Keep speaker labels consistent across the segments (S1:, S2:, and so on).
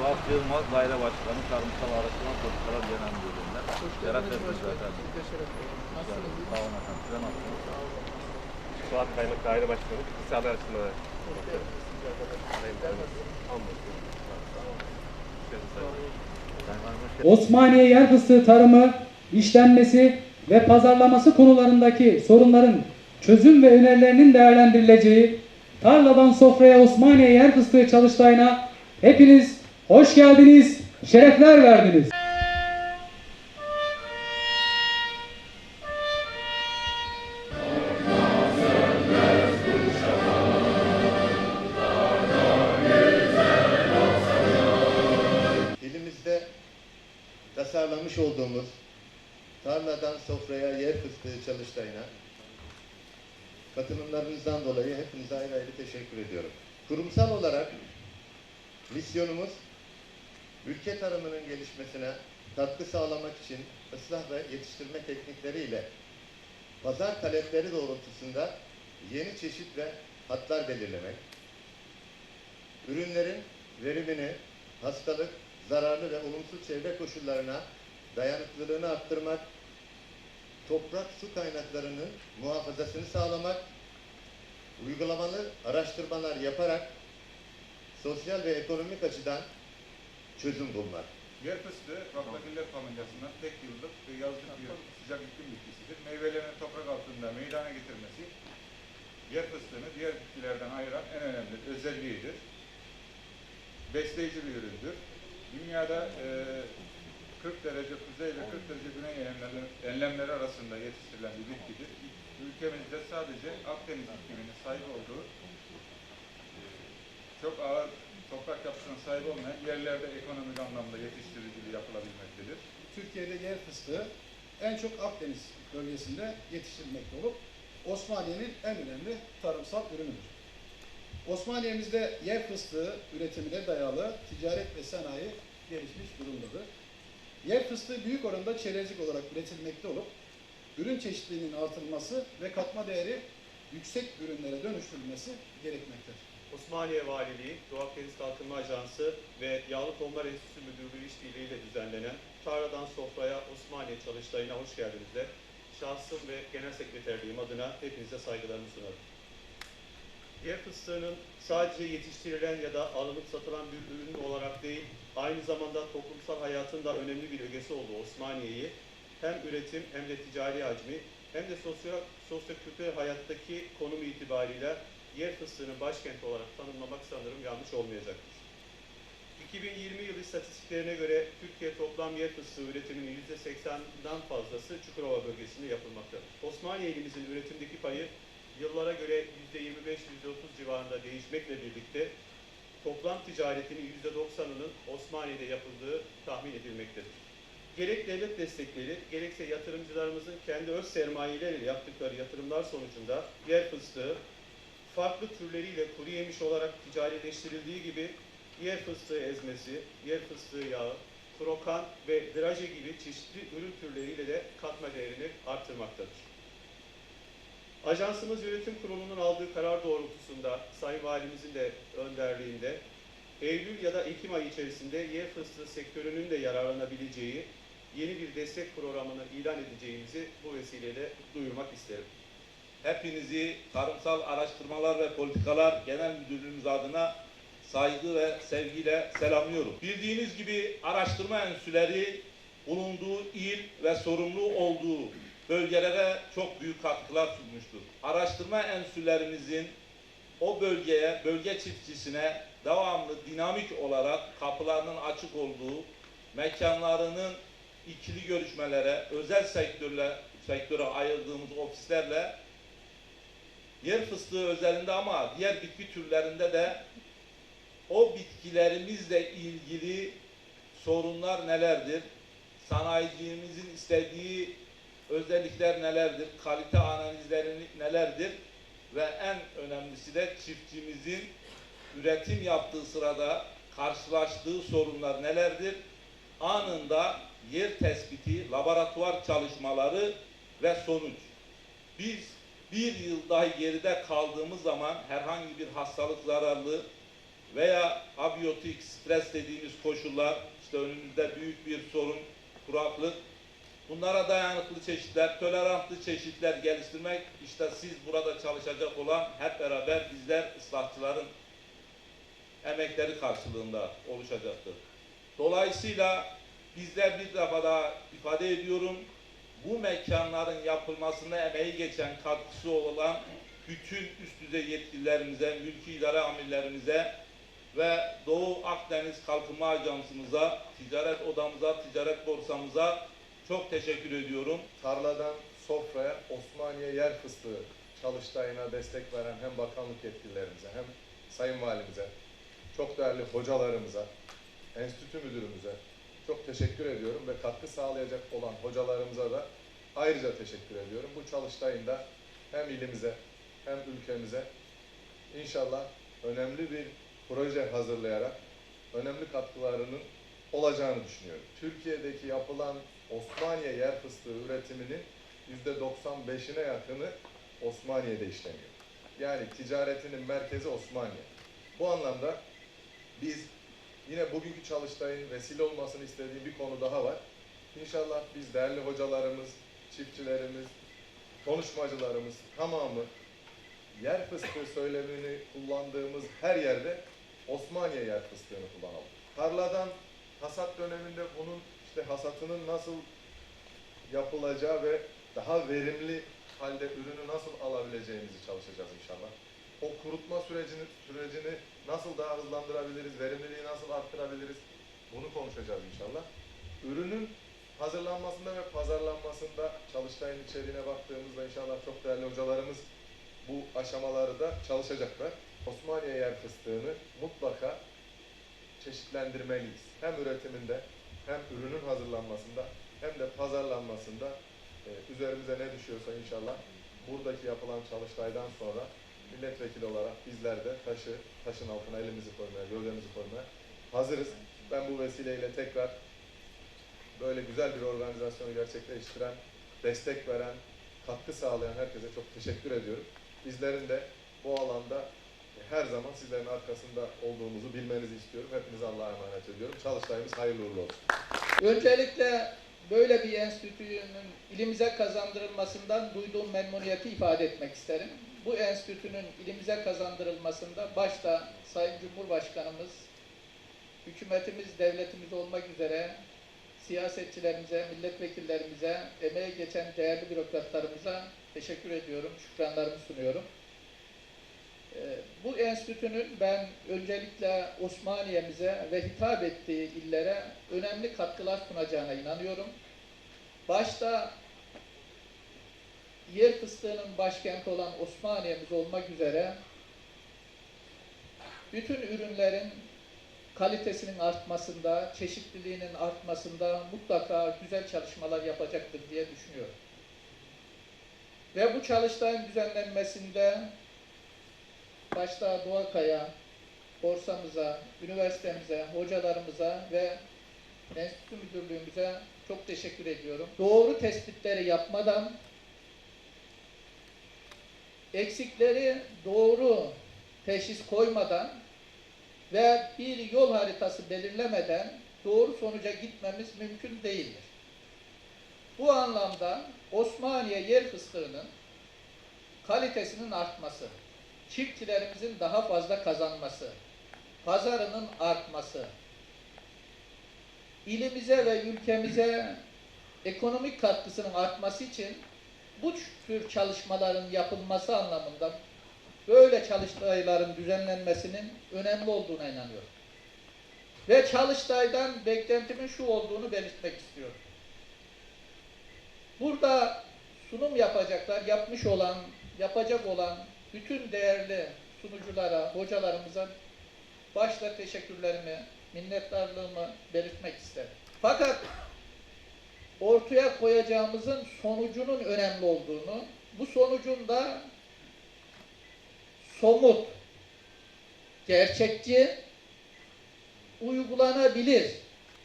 S1: Suat Yılmaz Daire Başkanı Tarımsal Araştırma Politikalar Genel Müdürlüğü'nden. Şeref verdiniz zaten.
S2: Nasılsınız?
S1: Sağ olun efendim. Size nasılsınız?
S3: Suat Kaymak Daire Başkanı, İktisadi.
S2: Hoş geldiniz.
S1: Hoş geldiniz.
S4: Osmaniye yer fıstığı tarımı, işlenmesi ve pazarlaması konularındaki sorunların çözüm ve önerilerinin değerlendirileceği Tarladan Sofraya Osmaniye yer fıstığı çalıştayına hepiniz hoş geldiniz, şerefler verdiniz.
S5: Dilimizde tasarlamış olduğumuz tarladan sofraya yer fıstığı çalıştayına katılımlarınızdan dolayı hepinize ayrı ayrı teşekkür ediyorum. Kurumsal olarak misyonumuz ülke tarımının gelişmesine katkı sağlamak için ıslah ve yetiştirme teknikleriyle pazar talepleri doğrultusunda yeni çeşit ve hatlar belirlemek, ürünlerin verimini hastalık, zararlı ve olumsuz çevre koşullarına dayanıklılığını arttırmak, toprak su kaynaklarının muhafazasını sağlamak, uygulamalı araştırmalar yaparak sosyal ve ekonomik açıdan çözüm bulmak.
S6: Yer fıstığı baklagiller familyasından tek yıllık ve yazlık bir sıcak iklim bitkisidir. Meyvelerini toprak altında meydana getirmesi yer fıstığını diğer bitkilerden ayıran en önemli özelliğidir. Besleyici bir üründür. Dünyada e, 40 derece kuzey ile 40 derece güney enlemleri, enlemleri arasında yetiştirilen bir bitkidir. Ülkemizde sadece Akdeniz ikliminin sahip olduğu çok ağır toprak yapısına sahip olmayan yerlerde ekonomik anlamda yetiştiriciliği yapılabilmektedir.
S2: Türkiye'de yer fıstığı en çok Akdeniz bölgesinde yetiştirilmekte olup Osmaniye'nin en önemli tarımsal ürünüdür. Osmaniye'mizde yer fıstığı üretimine dayalı ticaret ve sanayi gelişmiş durumdadır. Yer fıstığı büyük oranda çerezlik olarak üretilmekte olup ürün çeşitliliğinin artırılması ve katma değeri yüksek ürünlere dönüştürülmesi gerekmektedir.
S3: Osmaniye Valiliği, Doğu Akdeniz Kalkınma Ajansı ve Yağlı Tohumlar Enstitüsü Müdürlüğü işbirliğiyle düzenlenen Tarladan Sofraya Osmaniye Çalıştayı'na hoş geldiniz de şahsım ve genel sekreterliğim adına hepinize saygılarımı sunarım. Yer fıstığının sadece yetiştirilen ya da alınıp satılan bir ürün olarak değil, aynı zamanda toplumsal hayatın da önemli bir ögesi olduğu Osmaniye'yi hem üretim hem de ticari hacmi hem de sosyo sosyokültürel hayattaki konum itibariyle yer fıstığının başkenti olarak tanımlamak sanırım yanlış olmayacaktır. 2020 yılı istatistiklerine göre Türkiye toplam yer fıstığı üretiminin %80'den fazlası Çukurova bölgesinde yapılmaktadır. Osmaniye ilimizin üretimdeki payı yıllara göre %25-%30 civarında değişmekle birlikte toplam ticaretinin %90'ının Osmaniye'de yapıldığı tahmin edilmektedir. Gerek devlet destekleri, gerekse yatırımcılarımızın kendi öz sermayeleriyle yaptıkları yatırımlar sonucunda yer fıstığı, farklı türleriyle kuru yemiş olarak ticarileştirildiği gibi yer fıstığı ezmesi, yer fıstığı yağı, krokan ve draje gibi çeşitli ürün türleriyle de katma değerini artırmaktadır. Ajansımız yönetim kurulunun aldığı karar doğrultusunda Sayın Valimizin de önderliğinde Eylül ya da Ekim ayı içerisinde yer fıstığı sektörünün de yararlanabileceği yeni bir destek programını ilan edeceğimizi bu vesileyle duyurmak isterim.
S7: Hepinizi Tarımsal Araştırmalar ve Politikalar Genel Müdürlüğümüz adına saygı ve sevgiyle selamlıyorum. Bildiğiniz gibi araştırma enstitüleri bulunduğu il ve sorumlu olduğu bölgelere çok büyük katkılar sunmuştur. Araştırma enstitülerimizin o bölgeye, bölge çiftçisine devamlı dinamik olarak kapılarının açık olduğu, mekanlarının ikili görüşmelere, özel sektörle, sektöre ayırdığımız ofislerle yer fıstığı özelinde ama diğer bitki türlerinde de o bitkilerimizle ilgili sorunlar nelerdir? Sanayicimizin istediği özellikler nelerdir? Kalite analizleri nelerdir? Ve en önemlisi de çiftçimizin üretim yaptığı sırada karşılaştığı sorunlar nelerdir? Anında yer tespiti, laboratuvar çalışmaları ve sonuç. Biz bir yıl dahi geride kaldığımız zaman herhangi bir hastalık zararlı veya abiyotik, stres dediğimiz koşullar, işte önümüzde büyük bir sorun, kuraklık. Bunlara dayanıklı çeşitler, tolerantlı çeşitler geliştirmek, işte siz burada çalışacak olan hep beraber bizler ıslahçıların emekleri karşılığında oluşacaktır. Dolayısıyla bizler bir defa daha ifade ediyorum, bu mekanların yapılmasına emeği geçen katkısı olan bütün üst düzey yetkililerimize, mülki idare amirlerimize ve Doğu Akdeniz Kalkınma Ajansımıza, ticaret odamıza, ticaret borsamıza çok teşekkür ediyorum.
S8: tarladan sofraya Osmaniye yer fıstığı çalıştayına destek veren hem bakanlık yetkililerimize hem sayın valimize, çok değerli hocalarımıza, enstitü müdürümüze çok teşekkür ediyorum ve katkı sağlayacak olan hocalarımıza da ayrıca teşekkür ediyorum. Bu çalıştayın da hem ilimize hem ülkemize inşallah önemli bir proje hazırlayarak önemli katkılarının olacağını düşünüyorum. Türkiye'deki yapılan Osmaniye yer fıstığı üretiminin %95'ine yakını Osmaniye'de işleniyor. Yani ticaretinin merkezi Osmaniye. Bu anlamda biz yine bugünkü çalıştayın vesile olmasını istediğim bir konu daha var. İnşallah biz değerli hocalarımız, çiftçilerimiz, konuşmacılarımız tamamı yer fıstığı söylemini kullandığımız her yerde Osmaniye yer fıstığını kullanalım. Tarladan hasat döneminde bunun işte hasatının nasıl yapılacağı ve daha verimli halde ürünü nasıl alabileceğimizi çalışacağız inşallah. O kurutma sürecini sürecini nasıl daha hızlandırabiliriz, verimliliği nasıl arttırabiliriz bunu konuşacağız inşallah. Ürünün hazırlanmasında ve pazarlanmasında çalıştayın içeriğine baktığımızda inşallah çok değerli hocalarımız bu aşamaları da çalışacaklar. Osmaniye yer fıstığını mutlaka çeşitlendirmeliyiz. Hem üretiminde hem ürünün hazırlanmasında hem de pazarlanmasında e, üzerimize ne düşüyorsa inşallah buradaki yapılan çalıştaydan sonra milletvekili olarak bizler de taşı, taşın altına elimizi koymaya, gövdemizi koymaya hazırız. Ben bu vesileyle tekrar böyle güzel bir organizasyonu gerçekleştiren, destek veren, katkı sağlayan herkese çok teşekkür ediyorum. Bizlerin de bu alanda her zaman sizlerin arkasında olduğumuzu bilmenizi istiyorum. Hepinize Allah'a emanet ediyorum. Çalıştayımız hayırlı uğurlu olsun.
S9: Öncelikle böyle bir enstitünün ilimize kazandırılmasından duyduğum memnuniyeti ifade etmek isterim. Bu enstitünün ilimize kazandırılmasında başta Sayın Cumhurbaşkanımız, hükümetimiz, devletimiz olmak üzere siyasetçilerimize, milletvekillerimize, emeğe geçen değerli bürokratlarımıza teşekkür ediyorum, şükranlarımı sunuyorum. Enstitünün ben öncelikle Osmaniye'mize ve hitap ettiği illere önemli katkılar sunacağına inanıyorum. Başta yer fıstığının başkenti olan Osmaniye'miz olmak üzere bütün ürünlerin kalitesinin artmasında, çeşitliliğinin artmasında mutlaka güzel çalışmalar yapacaktır diye düşünüyorum. Ve bu çalıştayın düzenlenmesinde başta Doğakaya, borsamıza, üniversitemize, hocalarımıza ve enstitü müdürlüğümüze çok teşekkür ediyorum. Doğru tespitleri yapmadan, eksikleri doğru teşhis koymadan ve bir yol haritası belirlemeden doğru sonuca gitmemiz mümkün değildir. Bu anlamda Osmaniye yer fıstığının kalitesinin artması, çiftçilerimizin daha fazla kazanması, pazarının artması, ilimize ve ülkemize ekonomik katkısının artması için bu tür çalışmaların yapılması anlamında böyle çalıştayların düzenlenmesinin önemli olduğuna inanıyorum. Ve çalıştaydan beklentimin şu olduğunu belirtmek istiyorum. Burada sunum yapacaklar, yapmış olan, yapacak olan bütün değerli sunuculara, hocalarımıza başta teşekkürlerimi, minnettarlığımı belirtmek isterim. Fakat ortaya koyacağımızın sonucunun önemli olduğunu, bu sonucun da somut, gerçekçi, uygulanabilir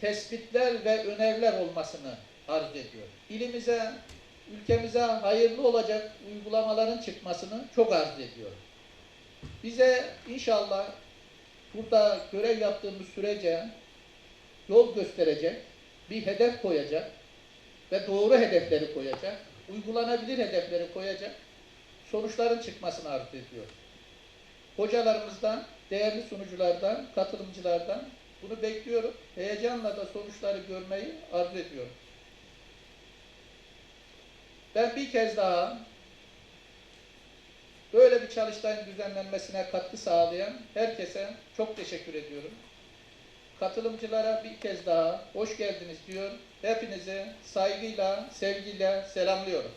S9: tespitler ve öneriler olmasını arz ediyor. İlimize, ülkemize hayırlı olacak uygulamaların çıkmasını çok arz ediyor. Bize inşallah burada görev yaptığımız sürece yol gösterecek, bir hedef koyacak ve doğru hedefleri koyacak, uygulanabilir hedefleri koyacak, sonuçların çıkmasını arzu ediyor. Hocalarımızdan, değerli sunuculardan, katılımcılardan bunu bekliyorum. Heyecanla da sonuçları görmeyi arzu ediyorum. Ben bir kez daha böyle bir çalıştayın düzenlenmesine katkı sağlayan herkese çok teşekkür ediyorum. Katılımcılara bir kez daha hoş geldiniz diyor. Hepinizi saygıyla, sevgiyle selamlıyorum.